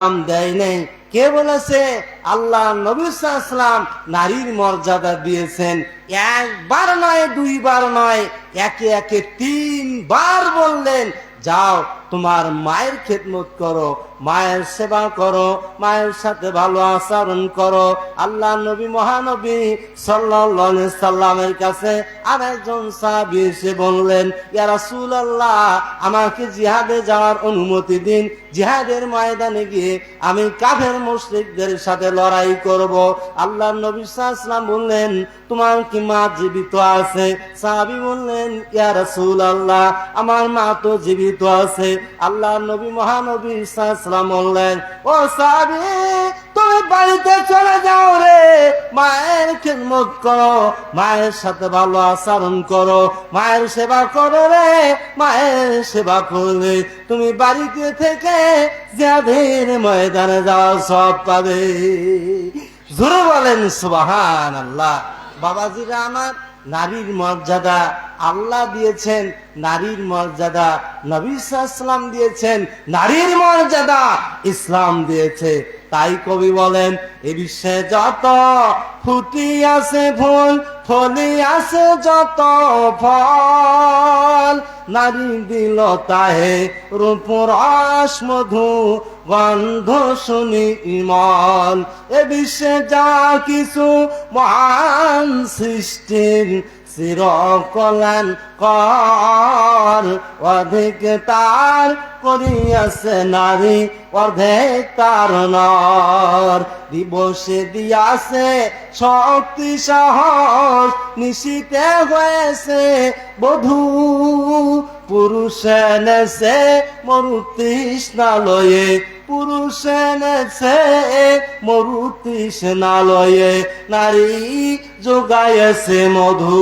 দেয় নেই। কে বলেছে? আল্লাহ নবীলাম নারীর মর্যাদা দিয়েছেন। একবার নয়, দুইবার নয়, একে একে তিনবার বললেন, যাও তোমার মায়ের খেদমত করো, মায়ের সেবা করো, মায়ের সাথে ভালো আচরণ করো। আল্লাহ নবী, মহানবী সাল্লাহ সাল্লামের কাছে আর একজন সাহাবি এসে বললেন, ইয়া রাসূলুল্লাহ, আমাকে জিহাদে যাওয়ার অনুমতি দিন। জিহাদের ময়দানে গিয়ে আমি কাফের মুশরিকদের সাথে লড়াই করব। আল্লাহ নবী সাল্লাম বললেন, তোমার কি মা জীবিত আছে? সাহাবি বললেন, ইয়া রাসূলুল্লাহ, আমার মা তো জীবিত আছে। আল্লাহ নবী মহানবী সাল্লাম বললেন, ও সাহাবি, তুমি বাড়িতে চলে যাও রে। মায়ের খেদমত করো, মায়ের সাথে ভালো আচরণ করো, মায়ের সেবা করো রে, মায়ের সেবা করলে তুমি বাড়িতে থেকে যাদের ময়দানে যাওয়া সব পাবে। জোরে বলেন সুবাহান আল্লাহ বাবাজিরা আমার নারীর মর্যাদা আল্লাহ দিয়েছেন নারীর মর্যাদা, নবী ইসলাম দিয়েছেন নারীর মর্যাদা, ইসলাম দিয়েছে। তাই কবি বলেন, এ বিশ্বে যত ফুটি আছে ফুল ফলি আছে যত ফল, নারী দিল তাহে রূপুর আস মধু গন্ধ শুনি ইমল এ বিশ্বে যা কিছু মহান সৃষ্টির চির কল্যাণ কর। অধিক তার করিয়াছে নারী, অর্ধেক তার নর। দিবসে দিয়াছে শক্তি সাহস নিশিতে হয়েছে বধূ। পুরুষে নেছে মরুতৃষ্ণালয়ে পুরুষে নেছে মরুতৃষ্ণালয়ে নারী যোগায়েছে মধু।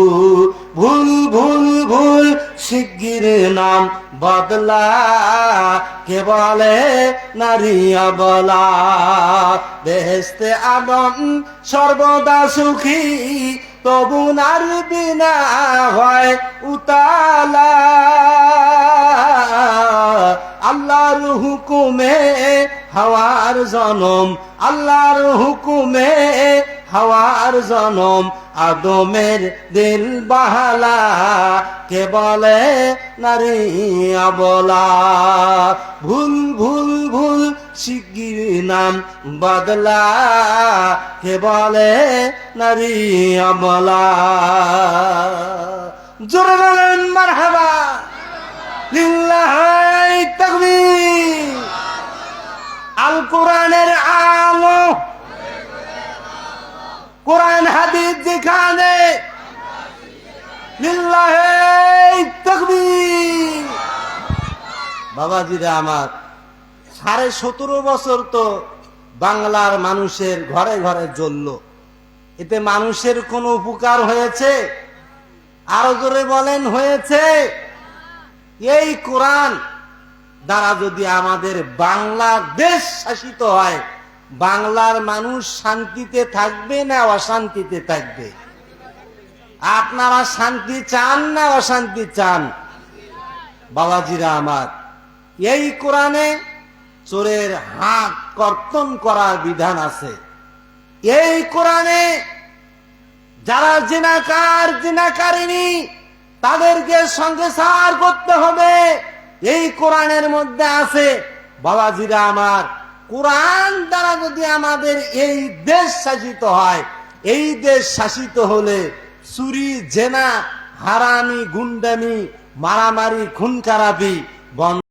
ভুল ভুল ভুল, শিগগির নাম বদলা কে বলে বলা। বেহেস্তে আদম সর্বদা সুখী, তবু নার বিনা হয় হুকুমে হাওয়ার জনম, আল্লাহর হুকুমে হাওয়ার জনম, আদমের দিল বাহালা, কে বলে নারী বলা ভুল ভুল ভুল শিগগির নাম বদলা, কে বলে নারী বলা জোরে বলেন, মারহাবা। লিল্লাহি তাকবীর। কোরআন, হাদিস যেখানে বাবাজিরা আমার, সাড়ে সতেরো বছর তো বাংলার মানুষের ঘরে ঘরে জ্বলল। এতে মানুষের কোনো উপকার হয়েছে? আরও জোরে বলেন, হয়েছে? এই কোরআন দ্বারা যদি আমাদের বাংলাদেশ শাসিত হয় বাংলার মানুষ শান্তিতে থাকবে না অশান্তিতে থাকবে? আপনারা শান্তি চান না অশান্তি চান? বাবাজিরা আমার, এই কোরআনে চোরের হাত কর্তন করার বিধান আছে। এই কোরআনে যারা জিনাকার জিনাকারিনী তাদেরকে সঙ্গে সার করতে হবে। এই কোরআনের মধ্যে আছে, বাবাজিরা আমার কোরআন দ্বারা যদি আমাদের এই দেশ শাসিত হয়, এই দেশ শাসিত হলে চুরি, জেনা, হারামি, গুন্ডামি, মারামারি খুন খারাপি বন্ধ